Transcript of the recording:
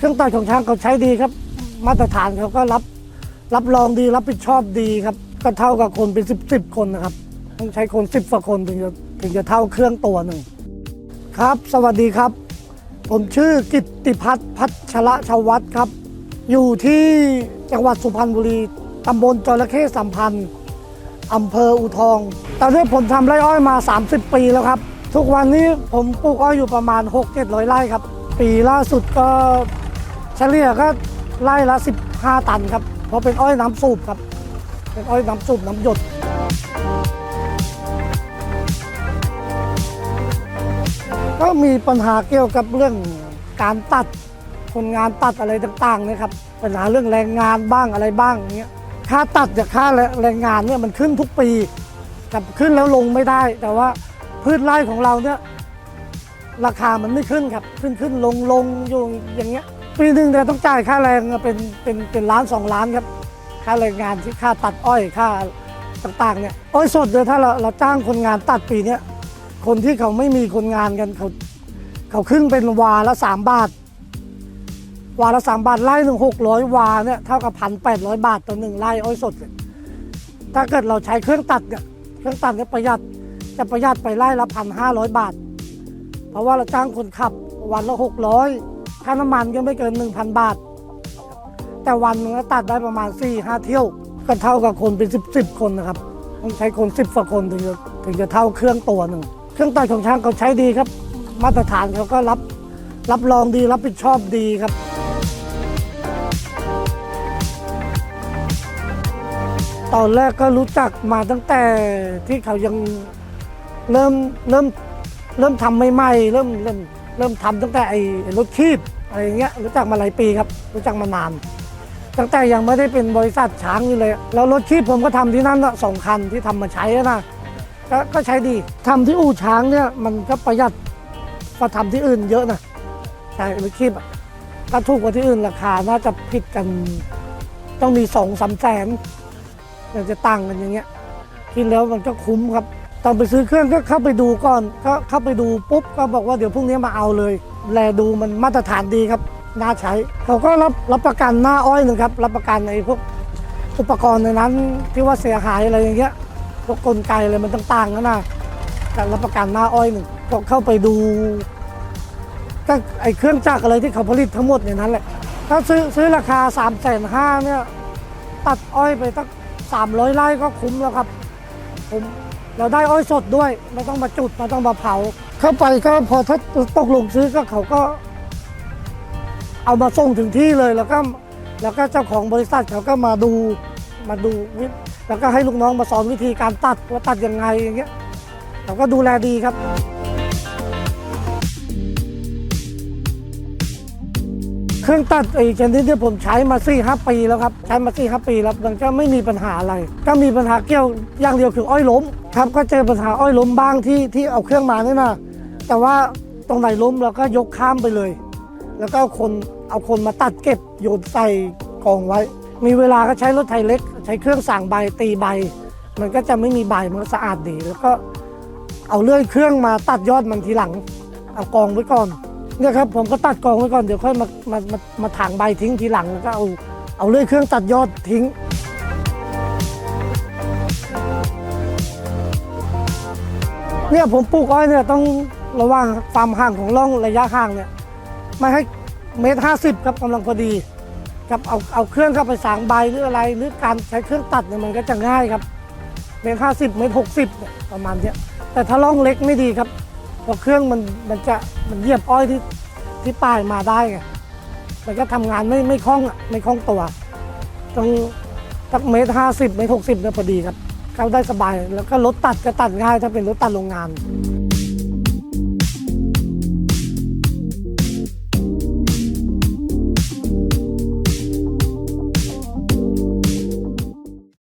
เครื่องตัดของช้างเขาใช้ดีครับ มาตรฐานเขาก็รับรับรองดีรับผิดชอบดีครับ ก็เท่ากับคนเป็นสิบสิบคนนะครับ ต้องใช้คนสิบกว่าคนถึงจะถึงจะเท่าเครื่องตัวหนึ่งครับ สวัสดีครับ ผมชื่อกิตติพัฒน์พัชระชวัฒน์ครับ อยู่ที่จังหวัดสุพรรณบุรีตำบลจระเข้สัมพันธ์อำเภออูทอง ตอนนี้ผมทำไร่อ้อยมา 30 ปีแล้วครับ ทุกวันนี้ผมปลูกอ้อยอยู่ประมาณ 6-700 ไร่ครับ ปีล่าสุดก็ เฉลี่ยก็ไร่ละ 15 ตันครับ เพราะเป็นอ้อยน้ำสูบครับ เป็นอ้อยน้ำสูบน้ำหยด ก็มีปัญหาเกี่ยวกับเรื่องการตัดคนงานตัดอะไรต่างๆนะครับปัญหาเรื่องแรงงานบ้างอะไรบ้างอย่างเงี้ยค่าตัดกับค่าแรงงานเนี่ยมันขึ้นทุกปีกับขึ้นแล้วลงไม่ได้ แต่ว่าพืชไร่ของเราเนี่ยราคามันไม่ขึ้นครับ ขึ้นขึ้นลงลงอยู่อย่างเงี้ย ปีหนึ่งเนี่ยต้องจ่ายค่าแรงเป็นเป็นเป็นล้านสองล้านครับ ค่าแรงงานที่ค่าตัดอ้อยค่าต่างๆเนี่ยอ้อยสดเลยถ้าเราเราจ้างคนงานตัดปีเนี้ยคนที่เขาไม่มีคนงานกันเขาเขาขึ้นเป็นวาละสามบาท วาละสามบาทไร่หนึ่งหกร้อยวาเนี่ยเท่ากับพันแปดร้อยบาทต่อหนึ่งไร่อ้อยสดเนี่ยถ้าเกิดเราใช้เครื่องตัดเนี่ยเครื่องตัดเนี่ยประหยัดจะประหยัดไปไร่ละพันห้าร้อยบาท เพราะว่าเราจ้างคนขับวันละหกร้อย ค่าน้ำมันก็ไม่เกินหนึ่งพันบาท แต่วันหนึงก็ตัดได้ประมาณ4ี่ห้าเที่ยว ก็เท่ากับคนเป็นสิบสิบคนนะครับ ต้องใช้คนสิบกว่าคนถึงจะถึงจะเท่าเครื่องตัวหนึ่ง เครื่องตัดของช้างเขาใช้ดีครับ มาตรฐานเขาก็รับรับรองดีรับผิดชอบดีครับตอนแรกก็รู้จักมาตั้งแต่ที่เขายังเริ่มเริ่มเริ่มทำใหม่ๆเริ่มเริ่ม เริ่มทำตั้งแต่ไอ้รถคีบอะไรเงี้ยรู้จักมาหลายปีครับ รู้จักมานาน ตั้งแต่ยังไม่ได้เป็นบริษัทช้างอยู่เลย แล้วรถคีบผมก็ทำที่นั่นสองคันที่ทำมาใช้นะกก็ใช้ดีทำที่อู่ช้างเนี่ยมันก็ประหยัดกว่าทำที่อื่นเยอะนะใช่รถคีบถ้าถูกกว่าที่อื่นราคาน่าจะผิดกันต้องมีสองสามแสนมันจะต่างกันอย่างเงี้ยคิดแล้วมันก็คุ้มครับ ตอนไปซื้อเครื่องก็เข้าไปดูก่อนก็เข้าไปดูปุ๊บก็บอกว่าเดี๋ยวพรุ่งนี้มาเอาเลย แลดูมันมาตรฐานดีครับน่าใช้เขาก็รับรับประกันหน้าอ้อยหนึ่งครับรับประกันในพวกอุปกรณ์ในนั้นที่ว่าเสียหายอะไรอย่างเงี้ยพวกกลไกอะไรมันต่างๆกันนะแต่รับประกันหน้าอ้อยหนึ่งก็เข้าไปดูก็ไอเครื่องจักรอะไรที่เขาผลิตทั้งหมดในนั้นแหละถ้าซื้อซื้อราคา3ามแสนห้าเนี่ยตัดอ้อยไปตั้งสามร้อยไร่ก็คุ้มแล้วครับผม เราได้อ้อยสดด้วยไม่ต้องมาจุดไม่ต้องมาเผา เข้าไปก็พอถ้าตกลงซื้อก็เขาก็ เอามาส่งถึงที่เลยแล้วก็แล้วก็เจ้าของบริษัทเขาก็มาดูมาดูแล้วก็ให้ลูกน้องมาสอนวิธีการตัดว่าตัดยังไงอย่างเงี้ยเขาก็ดูแลดีครับ เครื่องตัดไอ้ชนิดที่ผมใช้มา4ี่ห้าปีแล้วครับ ใช้มา4ี่ห้าปีแล้วมันก็ไม่มีปัญหาอะไร ก็มีปัญหาเกี่ยวอย่างเดียวคืออ้อยล้มครับ ก็เจอปัญหาอ้อยล้มบ้างที่ที่เอาเครื่องมานี่นะแต่ว่าตรงไหนล้มเราก็ยกข้ามไปเลย แล้วก็เอาคนเอาคนมาตัดเก็บโยนใส่กองไว้ มีเวลาก็ใช้รถไถเล็ก ใช้เครื่องสั่งใบตีใบ มันก็จะไม่มีใบมันสะอาดดีแล้วก็เอาเลื่อยเครื่องมาตัดยอดมันทีหลัง เอากองไว้ก่อน เนี่ยครับผมก็ตัดกองไว้ก่อนเดี๋ยวค่อยมามามามาถางใบทิ้งทีหลังแล้วก็เอาเอาเลื่อยเครื่องตัดยอดทิ้ง เนี่ยผมปลูกอ้อยเนี่ยต้องระวังความห่างของร่องระยะห่างเนี่ยไม่ให้เมตรห้าสิบครับกำลังพอดีครับเอาเอาเครื่องเข้าไปสางใบหรืออะไร หรือการใช้เครื่องตัดเนี่ยมันก็จะง่ายครับเมตรห้าสิบเมตรหกสิบประมาณเนี้ยแต่ถ้าร่องเล็กไม่ดีครับ พอเครื่องมันมันจะมันเหยียบอ้อยที่ที่ปลายมาได้ไงมันก็ทำงานไม่ไม่คล่องอะไม่คล่องตัวต้องสักเมตรห้าสิบเมตรหกสิบเนี่ยพอดีครับเข้าได้สบาย แล้วก็รถตัดก็ตัดง่ายถ้าเป็นรถตัดโรงงาน